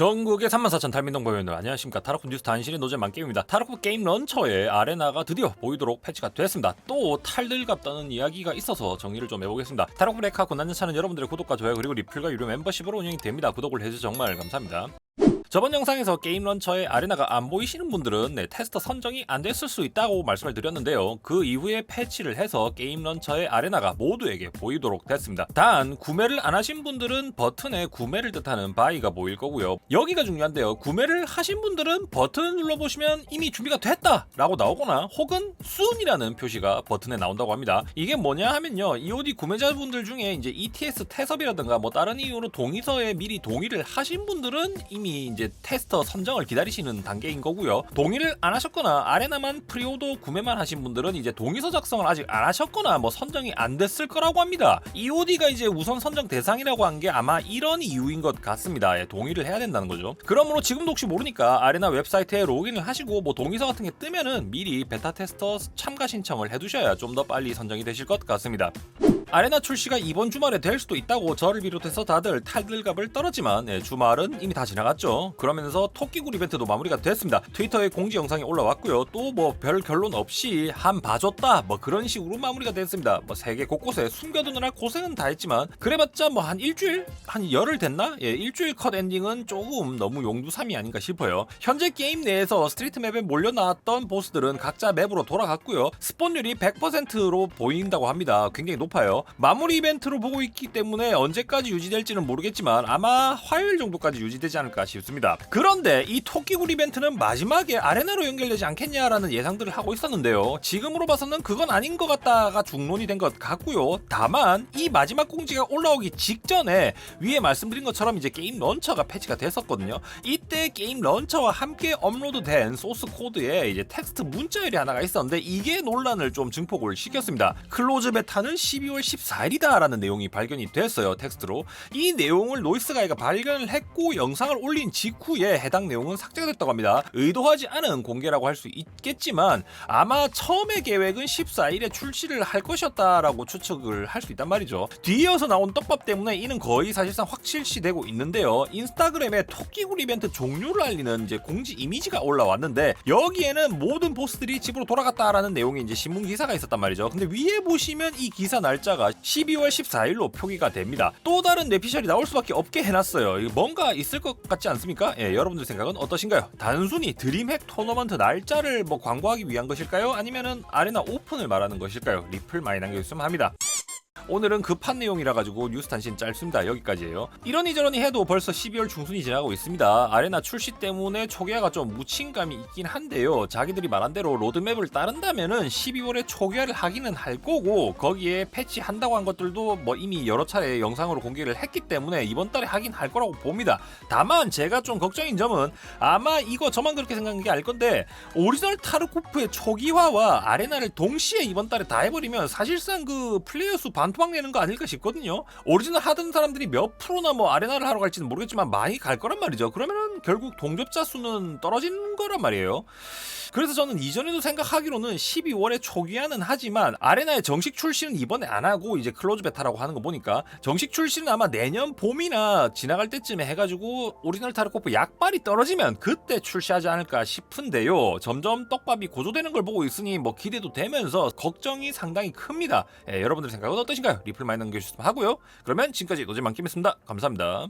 전국의 34,000 탈민동범인들 안녕하십니까. 타로코 뉴스 단신의 노잼만 게임입니다. 타로코 게임 런처의 아레나가 드디어 보이도록 패치가 됐습니다. 또 탈들갑 떠는 이야기가 있어서 정리를 좀 해보겠습니다. 타로코 레카 고난자차는 여러분들의 구독과 좋아요 그리고 리플과 유료 멤버십으로 운영이 됩니다. 구독을 해주셔서 정말 감사합니다 저번 영상에서 게임 런처의 아레나가 안 보이시는 분들은 네, 테스터 선정이 안 됐을 수 있다고 말씀을 드렸는데요. 그 이후에 패치를 해서 게임 런처의 아레나가 모두에게 보이도록 됐습니다. 단 구매를 안 하신 분들은 버튼에 구매를 뜻하는 바이가 보일 거고요. 여기가 중요한데요. 구매를 하신 분들은 버튼을 눌러보시면 이미 준비가 됐다 라고 나오거나 혹은 soon이라는 표시가 버튼에 나온다고 합니다. 이게 뭐냐 하면요. EOD 구매자분들 중에 이제 ETS 태섭이라든가 뭐 다른 이유로 동의서에 미리 동의를 하신 분들은 이미 이제 테스터 선정을 기다리시는 단계인 거고요. 동의를 안 하셨거나 아레나만 프리오더 구매만 하신 분들은 이제 동의서 작성을 아직 안 하셨거나 뭐 선정이 안 됐을 거라고 합니다. EOD가 이제 우선 선정 대상이라고 한 게 아마 이런 이유인 것 같습니다. 예, 동의를 해야 된다는 거죠. 그러므로 지금도 혹시 모르니까 아레나 웹사이트에 로그인을 하시고 뭐 동의서 같은 게 뜨면은 미리 베타 테스터 참가 신청을 해두셔야 좀 더 빨리 선정이 되실 것 같습니다. 아레나 출시가 이번 주말에 될 수도 있다고 저를 비롯해서 다들 탈들갑을 떨었지만 예, 주말은 이미 다 지나갔죠. 그러면서 토끼굴 이벤트도 마무리가 됐습니다. 트위터에 공지 영상이 올라왔고요. 또 뭐 별 결론 없이 한 봐줬다 뭐 그런 식으로 마무리가 됐습니다. 뭐 세계 곳곳에 숨겨두느라 고생은 다 했지만 그래봤자 뭐 한 일주일 한 열흘 됐나? 예, 일주일 컷 엔딩은 조금 너무 용두삼이 아닌가 싶어요. 현재 게임 내에서 스트리트 맵에 몰려 나왔던 보스들은 각자 맵으로 돌아갔고요. 스폰율이 100%로 보인다고 합니다. 굉장히 높아요. 마무리 이벤트로 보고 있기 때문에 언제까지 유지될지는 모르겠지만 아마 화요일 정도까지 유지되지 않을까 싶습니다. 그런데 이 토끼굴 이벤트는 마지막에 아레나로 연결되지 않겠냐라는 예상들을 하고 있었는데요. 지금으로 봐서는 그건 아닌 것 같다가 중론이 된 것 같고요. 다만 이 마지막 공지가 올라오기 직전에 위에 말씀드린 것처럼 이제 게임 런처가 패치가 됐었거든요. 이때 게임 런처와 함께 업로드된 소스 코드에 이제 텍스트 문자열이 하나가 있었는데 이게 논란을 좀 증폭을 시켰습니다. 클로즈 베타는 12월 14일이다라는 내용이 발견이 됐어요. 텍스트로. 이 내용을 노이스가이가 발견을 했고 영상을 올린 직후에 해당 내용은 삭제가 됐다고 합니다. 의도하지 않은 공개라고 할 수 있겠지만 아마 처음의 계획은 14일에 출시를 할 것이었다라고 추측을 할 수 있단 말이죠. 뒤이어서 나온 떡밥 때문에 이는 거의 사실상 확실시되고 있는데요. 인스타그램에 토끼굴 이벤트 종료를 알리는 이제 공지 이미지가 올라왔는데 여기에는 모든 보스들이 집으로 돌아갔다라는 내용의 이제 신문 기사가 있었단 말이죠. 근데 위에 보시면 이 기사 날짜가 12월 14일로 표기가 됩니다. 또 다른 내피셜이 나올 수밖에 없게 해놨어요. 뭔가 있을 것 같지 않습니까? 예, 여러분들 생각은 어떠신가요? 단순히 드림핵 토너먼트 날짜를 뭐 광고하기 위한 것일까요? 아니면은 아레나 오픈을 말하는 것일까요? 리플 많이 남겨주시면 합니다. 오늘은 급한 내용이라 가지고 뉴스 단신 짧습니다. 여기까지예요. 이러니 저러니 해도 벌써 12월 중순이 지나고 있습니다. 아레나 출시 때문에 초기화가 좀 묻힌 감이 있긴 한데요. 자기들이 말한 대로 로드맵을 따른다면은 12월에 초기화를 하기는 할 거고 거기에 패치 한다고 한 것들도 뭐 이미 여러 차례 영상으로 공개를 했기 때문에 이번 달에 하긴 할 거라고 봅니다. 다만 제가 좀 걱정인 점은 아마 이거 저만 그렇게 생각한 게 알 건데 오리지널 타르코프의 초기화와 아레나를 동시에 이번 달에 다 해버리면 사실상 그 플레이어 수 반토 막 내는 거 아닐까 싶거든요. 오리지널 하던 사람들이 몇 프로나 뭐 아레나를 하러 갈지는 모르겠지만 많이 갈 거란 말이죠. 그러면은 결국 동접자 수는 떨어지는 거란 말이에요. 그래서 저는 이전에도 생각하기로는 12월에 초기화는 하지만 아레나의 정식 출시는 이번에 안 하고 이제 클로즈 베타라고 하는 거 보니까 정식 출시는 아마 내년 봄이나 지나갈 때쯤에 해가지고 오리지널 타르코프 약발이 떨어지면 그때 출시하지 않을까 싶은데요. 점점 떡밥이 고조되는 걸 보고 있으니 뭐 기대도 되면서 걱정이 상당히 큽니다. 예, 여러분들 생각은 어떠신가요? 리플 많이 남겨주시면 하고요. 그러면 지금까지 노잼만 김했습니다. 감사합니다.